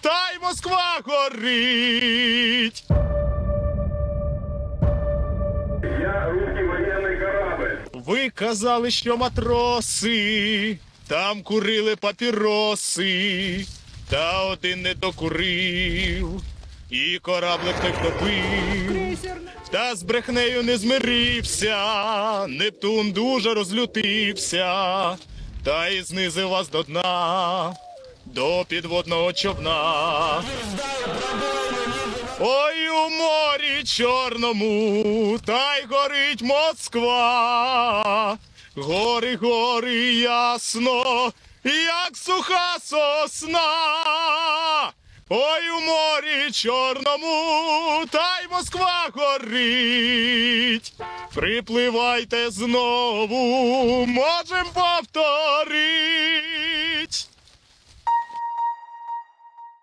та й Москва горить. Я русский военный корабль. Ви казали, що матроси там курили папіроси, та один не докурив, і кораблик не втопив. Та з брехнею не змирився, Нептун дуже розлютився, та й знизив вас до дна, до підводного човна. Ой у морі чорному, та й горить Москва. Гори, гори ясно, як суха сосна. Ой у морі чорному, та й Москва горить. Припливайте знову, можем повторить.